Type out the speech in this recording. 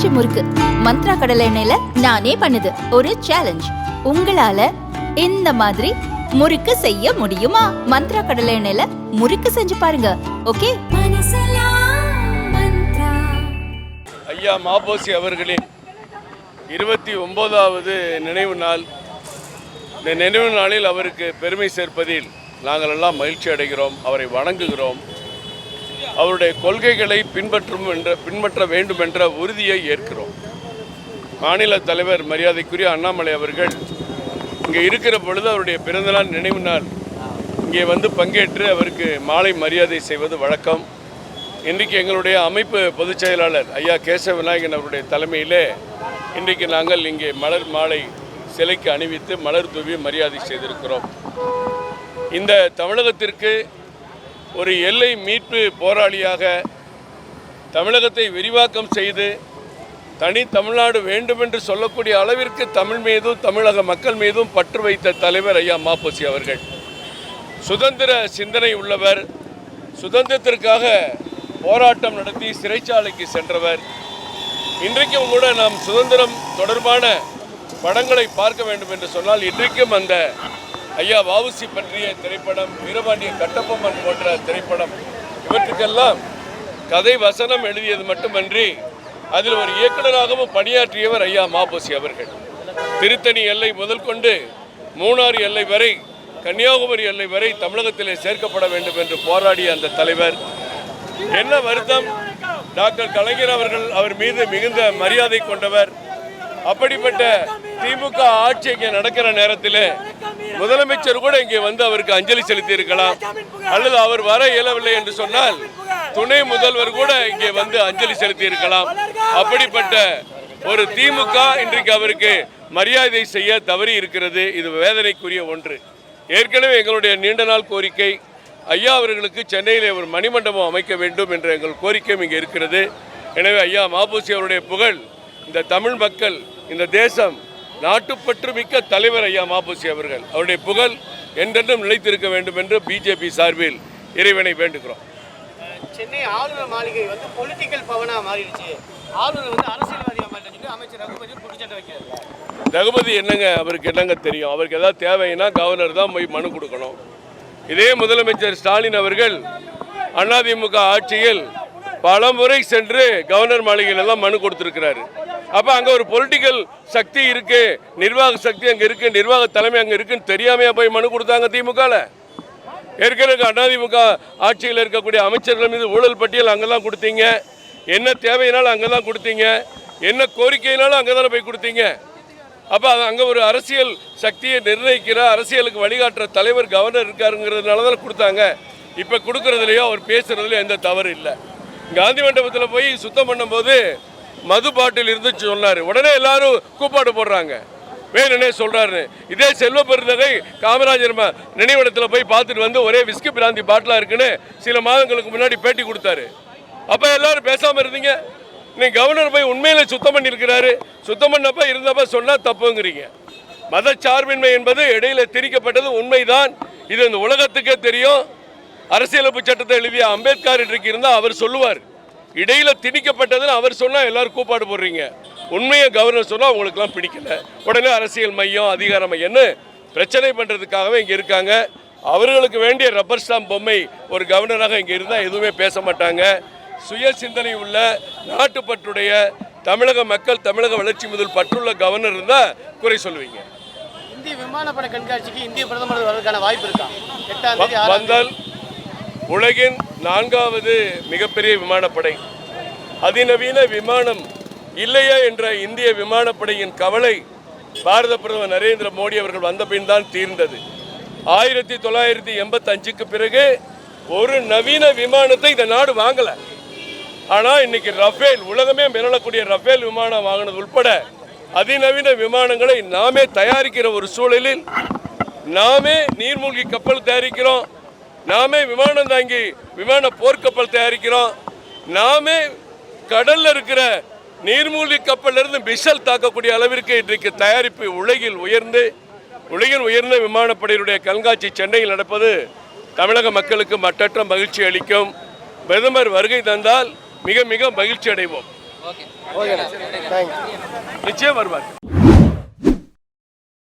பஞ்சு முறுக்கு. மந்த்ரா கடலை எண்ணெயில நானே பண்ணுது. ஒரு சேலஞ்ச் உங்களால இந்த மாதிரி முறுக்கு செய்ய முடியுமா? மந்த்ரா கடலை எண்ணெயில முறுக்கு செஞ்சு பாருங்க. ஓகே? ஐயா மாப்போசி அவர்களின் இருபத்தி ஒன்பதாவது நினைவு நாள். இந்த நினைவு நாளில் அவருக்கு பெருமை சேர்ப்பதில் நாங்கள் எல்லாம் மகிழ்ச்சி அடைகிறோம். அவரை வணங்குகிறோம். அவருடைய கொள்கைகளை பின்பற்றும் என்ற பின்பற்ற வேண்டும் என்ற உறுதியை ஏற்கிறோம். மாநில தலைவர் மரியாதைக்குரிய அண்ணாமலை அவர்கள் இங்கே இருக்கிற பொழுது அவருடைய பிறந்தநாள் நினைவு நாள். இங்கே வந்து பங்கேற்று அவருக்கு மாலை மரியாதை செய்வது வழக்கம். இன்றைக்கு எங்களுடைய அமைப்பு பொதுச் செயலாளர் ஐயா கேசவ விநாயகன் அவருடைய தலைமையிலே இன்றைக்கு நாங்கள் இங்கே மலர் மாலை சிலைக்கு அணிவித்து மலர் தூவி மரியாதை செய்திருக்கிறோம். இந்த தமிழகத்திற்கு ஒரு எல்லை மீட்பு போராளியாக தமிழகத்தை விரிவாக்கம் செய்து தனி தமிழ்நாடு வேண்டும் என்று சொல்லக்கூடிய அளவிற்கு தமிழ் மீதும் தமிழக மக்கள் மீதும் பற்று வைத்த தலைவர் ஐயா மாப்போசி அவர்கள். சுதந்திர சிந்தனை உள்ளவர். சுதந்திரத்திற்காக போராட்டம் நடத்தி சிறைச்சாலைக்கு சென்றவர். இன்றைக்கும் கூட நாம் சுதந்திரம் தொடர்பான படங்களை பார்க்க வேண்டும் என்று சொன்னால் இன்றைக்கும் அந்த ஐயா வாவுசி பற்றிய திரைப்படம் வீரபாண்டிய கட்டப்பம்மன் போன்ற திரைப்படம். இவற்றுக்கெல்லாம் கதை வசனம் எழுதியது மட்டுமன்றி அதில் ஒரு இயக்குநராகவும் பணியாற்றியவர் ஐயா மாபோசி அவர்கள். திருத்தணி எல்லை முதல் கொண்டு மூணாறு எல்லை வரை கன்னியாகுமரி எல்லை வரை தமிழகத்திலே சேர்க்கப்பட வேண்டும் என்று போராடிய அந்த தலைவர். என்ன வருத்தம்? டாக்டர் கலைஞர் அவர்கள் அவர் மீது மிகுந்த மரியாதை கொண்டவர். அப்படிப்பட்ட திமுக ஆட்சி இங்கே நடக்கிற நேரத்தில் முதலமைச்சர் கூட இங்கே வந்து அவருக்கு அஞ்சலி செலுத்தி இருக்கலாம் அல்லது அவர் வர இயலவில்லை என்று சொன்னால் துணை முதல்வர் கூட இங்கே வந்து அஞ்சலி செலுத்தி இருக்கலாம் அப்படிப்பட்ட ஒரு திமுக இன்றைக்கு அவருக்கு மரியாதை செய்ய தவறி இருக்கிறது. இது வேதனைக்குரிய ஒன்று. ஏற்கனவே எங்களுடைய நீண்ட நாள் கோரிக்கை ஐயா அவர்களுக்கு சென்னையிலே ஒரு மணிமண்டபம் அமைக்க வேண்டும் என்ற எங்கள் கோரிக்கையும் இங்கே இருக்கிறது. எனவே ஐயா மாபூசி அவருடைய புகழ் இந்த தமிழ் மக்கள் இந்த தேசம் நாட்டுப்பற்று மிக்க தலைவர் ஐயா மாபூசி அவர்கள் அவருடைய புகழ் என்றென்றும் நிலைத்திருக்க வேண்டும் என்று பிஜேபி சார்பில் இறைவனை வேண்டுகிறோம். சென்னை ஆளுநர் மாளிகை வந்து பொலிட்டிக்கல் பவனா மாறிடுச்சு. ஆளுநர் வந்து அரசியல்வாதியா மாட்டேன்னு சொல்லி அமைச்சர் ரகுபதி வைக்கிறார். ரகுபதி என்னங்க அவருக்கு என்னங்க தெரியும்? அவருக்கு ஏதாவது தேவைன்னா கவர்னர் தான் போய் மனு கொடுக்கணும். இதே முதலமைச்சர் ஸ்டாலின் அவர்கள் அதிமுக ஆட்சியில் பல முறை சென்று கவர்னர் மாளிகையில் எல்லாம் மனு கொடுத்திருக்கிறாரு. அப்போ அங்கே ஒரு பொலிட்டிக்கல் சக்தி இருக்கு நிர்வாக சக்தி அங்கே இருக்கு நிர்வாக தலைமை அங்கே இருக்குன்னு தெரியாமையா போய் மனு கொடுத்தாங்க திமுகவில் ஏற்கனவே அதிமுக ஆட்சியில் இருக்கக்கூடிய அமைச்சர்கள் மீது ஊழல் பட்டியல் அங்கே தான் கொடுத்தீங்க. என்ன தேவையினாலும் அங்கே தான் கொடுத்தீங்க. என்ன கோரிக்கையினாலும் அங்கே தானே போய் கொடுத்தீங்க. அப்போ அது அங்கே ஒரு அரசியல் சக்தியை நிர்ணயிக்கிற அரசியலுக்கு வழிகாட்டுற தலைவர் கவர்னர் இருக்காருங்கிறதுனால தான் கொடுத்தாங்க. இப்போ கொடுக்குறதுலையோ அவர் பேசுகிறதுலையோ எந்த தவறு இல்லை. காந்தி மண்டபத்தில் போய் சுத்தம் பண்ணும்போது மது பாட்டில் இருந்துச்சு சொன்னார். உடனே எல்லாரும் கூப்பாடு போடுறாங்க. வேணுன்னே சொல்கிறாருன்னு இதே செல்வ பெருந்தகை காமராஜர் ம- நினைவிடத்தில் போய் பார்த்துட்டு வந்து ஒரே விஸ்கி பிராந்தி பாட்டிலாக இருக்குன்னு சில மாதங்களுக்கு முன்னாடி பேட்டி கொடுத்தாரு. அப்போ எல்லாரும் பேசாமல் இருந்தீங்க. நீ கவர்னர் போய் உண்மையில சுத்தம் பண்ணியிருக்கிறாரு. சுத்தம் பண்ணப்ப இருந்தப்ப சொன்னால் தப்புங்கிறீங்க. மதச்சார்பின்மை என்பது இடையில திரிக்கப்பட்டது உண்மைதான். இது இந்த உலகத்துக்கே தெரியும். அரசியலமைப்பு சட்டத்தை எழுதிய அம்பேத்கர் இன்றைக்கு இருந்தால் அவர் சொல்லுவார். இடையில திணிக்கப்பட்டதுன்னு அவர் சொன்னா எல்லாரும் கூப்பாடு போடுறீங்க. உண்மையை கவர்னர் சொன்னா உங்களுக்குலாம் பிடிக்கல. உடனே அரசியல் மையம் அதிகார மையம்னு பிரச்சனை பண்றதுக்காகவே இங்க இருக்காங்க. அவர்களுக்கு வேண்டிய ரப்பர் ஸ்டாம்ப் பொம்மை ஒரு கவர்னராக இங்க இருந்தா எதுவுமே பேச மாட்டாங்க. சுய சிந்தனை உள்ள நாட்டுப்பற்றுடைய தமிழக மக்கள் தமிழக வளர்ச்சி முதல் பற்றுள்ள கவர்னர் இருந்தா குறை சொல்லுவீங்க. இந்திய விமானப்பட கண்காட்சிக்கு இந்திய பிரதமர் வர்றதுக்கான வாய்ப்பு இருக்கா? எட்டாம் தேதி. வந்தால் உலகின் நான்காவது மிகப்பெரிய விமானப்படை. அதிநவீன விமானம் இல்லையா என்ற இந்திய விமானப்படையின் கவலை பாரத பிரதமர் நரேந்திர மோடி அவர்கள் வந்த பின் தான் தீர்ந்தது. ஆயிரத்தி தொள்ளாயிரத்தி எண்பத்தஞ்சுக்கு பிறகு ஒரு நவீன விமானத்தை இந்த நாடு வாங்கலை. ஆனால் இன்னைக்கு ரஃபேல் உலகமே மிரளக்கூடிய ரஃபேல் விமானம் வாங்கினது உட்பட அதிநவீன விமானங்களை நாமே தயாரிக்கிற ஒரு சூழலில் நாமே நீர்மூழ்கி கப்பல் தயாரிக்கிறோம். நாமே விமானம் தாங்கி விமான போர்க்கப்பல் தயாரிக்கிறோம். நாமே கடல்ல இருக்கிற நீர்மூழ்கி கப்பல்ல இருந்து மிஷல் தாக்கக்கூடிய அளவிற்கு இன்றைக்கு தயாரிப்பு உலகில் உயர்ந்து உலகின் உயர்ந்த விமானப்படையினுடைய கண்காட்சி சென்னையில் நடப்பது தமிழக மக்களுக்கு மட்டற்ற மகிழ்ச்சி அளிக்கும். பிரதமர் வருகை தந்தால் மிக மிக மகிழ்ச்சி அடைவோம். நிச்சயம் வருவார்.